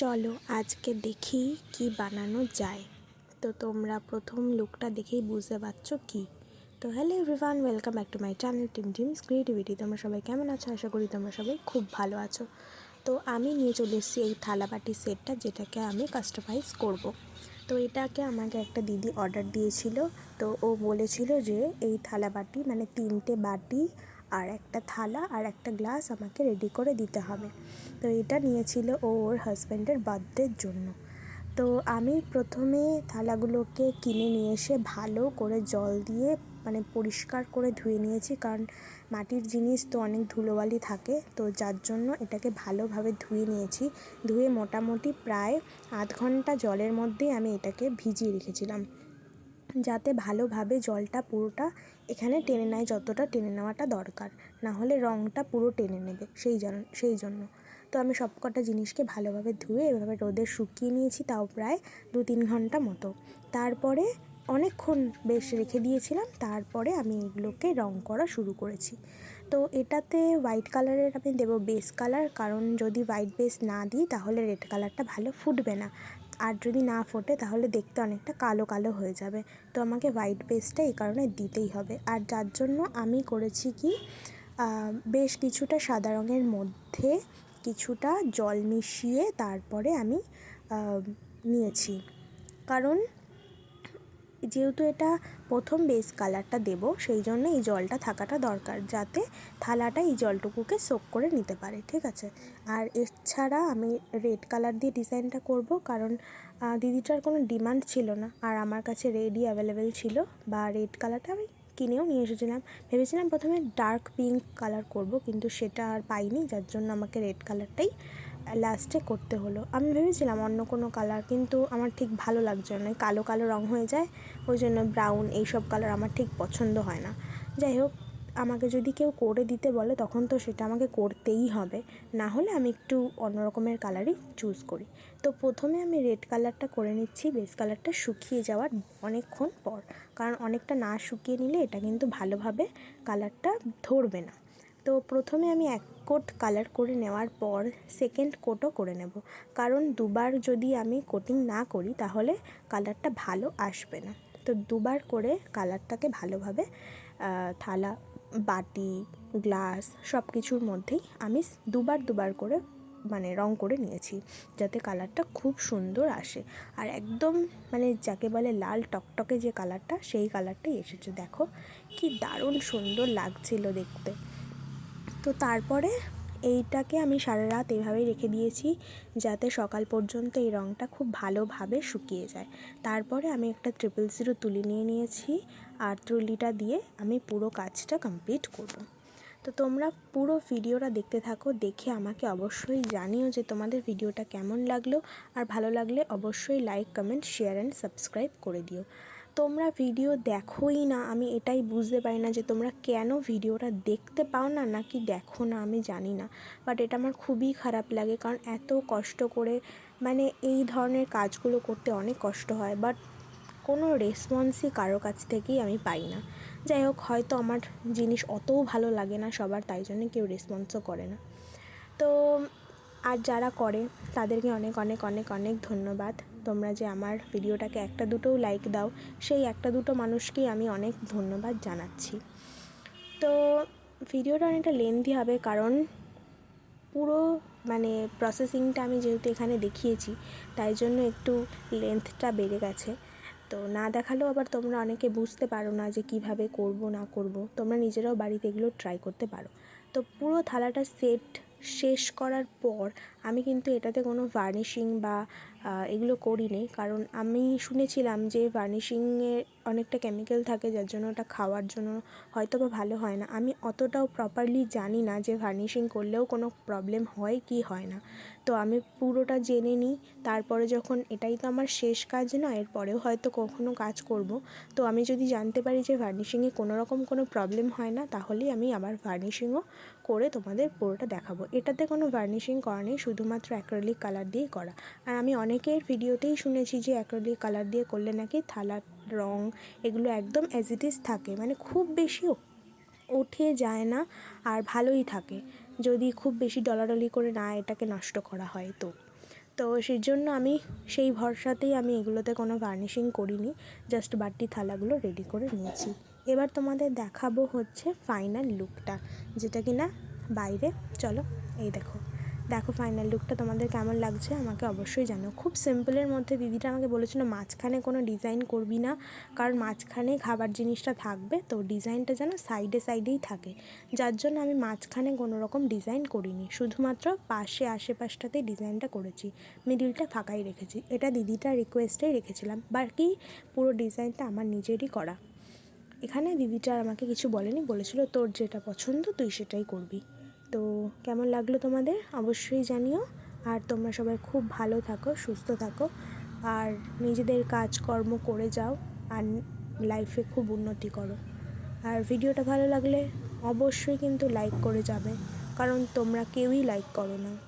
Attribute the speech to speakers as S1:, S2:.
S1: চলো আজকে দেখি কি বানানো যায়। তো তোমরা প্রথম লুকটা দেখেই বুঝতে পারছ কি। তো hello everyone welcome back to my channel team teams creativity তোমরা সবাই কেমন আছো? আশা করি তোমরা সবাই খুব ভালো আছো। তো আমি নিয়ে চলে এসেছি এই থালাবাটি সেটটা যেটাকে আমি কাস্টমাইজ করব। তো এটাকে আমাকে একটা দিদি অর্ডার দিয়েছিল। তো ও বলেছিল যে এই থালাবাটি মানে তিনটে বাটি আর একটা থালা আর একটা গ্লাস আমাকে রেডি করে দিতে হবে। তো এটা নিয়েছিল ও ওর হাজব্যান্ডের বার্থডের জন্য। তো আমি প্রথমে থালাগুলোকে কিনে নিয়ে এসে ভালো করে জল দিয়ে মানে পরিষ্কার করে ধুয়ে নিয়েছি কারণ মাটির জিনিস তো অনেক ধুলোবালি থাকে। তো যার জন্য এটাকে ভালোভাবে ধুয়ে নিয়েছি। ধুয়ে মোটামুটি প্রায় আধ ঘণ্টা জলের মধ্যেই আমি এটাকে ভিজিয়ে রেখেছিলাম। যাতে ভালোভাবে জলটা পুরোটা এখানে টেনে নেয়, যতটা টেনে নেওয়াটা দরকার। না হলে রঙটা পুরো টেনে নেবে, সেই জন্য সেই জন্য। তো আমি সব কটা জিনিসকে ভালোভাবে ধুয়ে, এভাবে রোদে শুকিয়ে নিয়েছি তাও প্রায় দু তিন ঘণ্টা মতো। তারপরে অনেকক্ষণ বেশ রেখে দিয়েছিলাম, তারপরে আমি এগুলোকে রং করা শুরু করেছি। তো এটাতে হোয়াইট কালারের আমি দেবো বেস কালার, কারণ যদি হোয়াইট বেস না দিই তাহলে রেড কালারটা ভালো ফুটবে না। আর যদি না ফোটে তাহলে দেখতে অনেকটা কালো কালো হয়ে যাবে। তো আমাকে হোয়াইট বেসটা এই কারণে দিতেই হবে। আর যার জন্য আমি করেছি কি বেশ কিছুটা সাদা রঙের মধ্যে কিছুটা জল মিশিয়ে তারপরে আমি নিয়েছি। কারণ যেহেতু এটা প্রথম বেস কালারটা দেব, সেই জন্য এই জলটা থাকাটা দরকার যাতে থালাটা এই জলটুকুকে সোক করে নিতে পারে, ঠিক আছে? আর এছাড়া আমি রেড কালার দিয়ে ডিজাইনটা করব কারণ দিদিটার কোনো ডিমান্ড ছিল না। আর আমার কাছে রেডই অ্যাভেলেবেল ছিল বা রেড কালারটা আমি কিনেও নিয়ে এসেছিলাম। ভেবেছিলাম প্রথমে ডার্ক পিঙ্ক কালার করব কিন্তু সেটা আর পাইনি, যার জন্য আমাকে রেড কালারটাই লাস্টে করতে হলো। আমি ভেবেছিলাম অন্য কোনো কালার কিন্তু আমার ঠিক ভালো লাগছে না। কালো কালো রঙ হয়ে যায়, ওই জন্য ব্রাউন এইসব কালার আমার ঠিক পছন্দ হয় না। যাই হোক, আমাকে যদি কেউ করে দিতে বলে, তখন তো সেটা আমাকে করতেই হবে। না হলে আমি একটু অন্য রকমের কালারই চুজ করি। তো প্রথমে আমি রেড কালারটা করে নিচ্ছি। বেস কালারটা শুকিয়ে যাওয়ার অনেকক্ষণ পর। কারণ অনেকটা না শুকিয়ে নিলে এটা কিন্তু ভালোভাবে কালারটা ধরবে না। তো প্রথমে আমি এক কোট কালার করে নেওয়ার পর সেকেন্ড কোটও করে নেব। কারণ দুবার যদি আমি কোটিং না করি, তাহলে কালারটা ভালো আসবে না। তো দুবার করে কালারটাকে ভালোভাবে থালা, বাটি গ্লাস সব কিছুর মধ্যেই আমি দুবার দুবার করে মানে রং করে নিয়েছি, যাতে কালারটা খুব সুন্দর আসে। আর একদম মানে যাকে বলে লাল টকটকে যে কালারটা সেই কালারটাই এসেছে। দেখো, কি দারুণ সুন্দর লাগছিল দেখতে। তো তারপরে এইটাকে আমি সারা রাত এভাবেই রেখে দিয়েছি যাতে সকাল পর্যন্ত এই রঙটা খুব ভালোভাবে শুকিয়ে যায়। তারপরে আমি একটা ট্রিপল জিরো তুলি নিয়ে নিয়েছি আর তুলিটা দিয়ে আমি পুরো কাজটা কমপ্লিট করব। তো তোমরা পুরো ভিডিওটা দেখতে থাকো, দেখে আমাকে অবশ্যই জানিও যে তোমাদের ভিডিওটা কেমন লাগল। আর ভালো লাগলে অবশ্যই like comment share and subscribe করে দিও। তোমরা ভিডিও দেখোই না, আমি এটাই বুঝতে পারি না যে তোমরা কেন ভিডিওটা দেখতে পাও না নাকি দেখো না, আমি জানি না। বাট এটা আমার খুবই খারাপ লাগে, কারণ এত কষ্ট করে মানে এই ধরনের কাজগুলো করতে অনেক কষ্ট হয় বাট কোনো রেসপন্সই কারও কাছ থেকেই আমি পাই না। যাই হোক, হয়তো আমার জিনিস অতও ভালো লাগে না সবার, তাই জন্য কেউ রেসপন্সও করে না। তো আর যারা করে, তাদেরকে অনেক অনেক অনেক অনেক ধন্যবাদ। তোমরা যে আমার ভিডিওটাকে একটা দুটোও লাইক দাও, সেই একটা দুটো মানুষকেই আমি অনেক ধন্যবাদ জানাচ্ছি। তো ভিডিওটা অনেকটা লেন্দি হবে কারণ পুরো মানে প্রসেসিংটা আমি যেহেতু এখানে দেখিয়েছি, তাই জন্য একটু লেন্থটা বেড়ে গেছে। তো না দেখালেও আবার তোমরা অনেকে বুঝতে পারো না যে কীভাবে করব, না করব। তোমরা নিজেরাও বাড়িতে এগুলো ট্রাই করতে পারো। তো পুরো থালাটা সেট শেষ করার পর আমি কিন্তু এটাতে কোনো ভার্নিশিং বা এগুলো করিনি। কারণ আমি শুনেছিলাম যে ভার্নিশিংয়ে অনেকটা কেমিক্যাল থাকে, যার জন্য ওটা খাওয়ার জন্য হয়তো বা ভালো হয় না। আমি অতটাও প্রপারলি জানি না যে ভার্নিশিং করলেও কোনো প্রবলেম হয় কি হয় না। তো আমি পুরোটা জেনে নিই, তারপরে যখন এটাই তো আমার শেষ কাজ নয়, এরপরেও হয়তো কখনও কাজ করব। তো আমি যদি জানতে পারি যে ভার্নিশিংয়ে কোনো রকম কোনো প্রবলেম হয় না, তাহলেই আমি আবার ভার্নিশিংও করে তোমাদের পুরোটা দেখাবো। এটাতে কোনো ভার্নিশিং করা নেই শুধুমাত্র অ্যাক্রেলিক কালার দিয়েই করা। আর আমি অনেকের ভিডিওতেই শুনেছি যে অ্যাক্রেলিক কালার দিয়ে করলে নাকি থালার রং এগুলো একদম অ্যাজ ইট ইজ থাকে। মানে খুব বেশি ওঠে যায় না আর ভালোই থাকে। যদি খুব বেশি ডলাডলি করে না এটাকে নষ্ট করা হয় তো। তো সেই জন্য আমি সেই ভরসাতেই আমি এগুলোতে কোনো গার্নিশিং করিনি। জাস্ট বাটি থালাগুলো রেডি করে নিয়েছি। এবার তোমাদের দেখাবো হচ্ছে ফাইনাল লুকটা যেটা কি না বাইরে। চলো, এই দেখো। দেখো ফাইনাল লুকটা তোমাদের কেমন লাগছে আমাকে অবশ্যই জানো খুব সিম্পলের মধ্যে দিদিটা আমাকে বলেছিল মাঝখানে কোনো ডিজাইন করবি না, কারণ মাঝখানে খাবার জিনিসটা থাকবে, তো ডিজাইনটা যেন সাইডে সাইডেই থাকে। যার জন্য আমি মাঝখানে কোনো রকম ডিজাইন করিনি, শুধুমাত্র পাশে আশেপাশটাতেই ডিজাইনটা করেছি মিডিলটা ফাঁকাই রেখেছি। এটা দিদিটার রিকোয়েস্টেই রেখেছিলাম, বাকি পুরো ডিজাইনটা আমার নিজেরই করা। এখানে দিদিটা আমাকে কিছু বলেনি, বলেছিল তোর যেটা পছন্দ তুই সেটাই করবি। তো কেমন লাগল তোমাদের? অবশ্যই জানিও। আর তোমরা সবাই খুব ভালো থাকো, সুস্থ থাকো। আর নিজেদের কাজকর্ম করে যাও আর লাইফে খুব উন্নতি করো। আর ভিডিওটা ভালো লাগলে অবশ্যই কিন্তু লাইক করে যাবে। কারণ তোমরা কেউই লাইক করো না।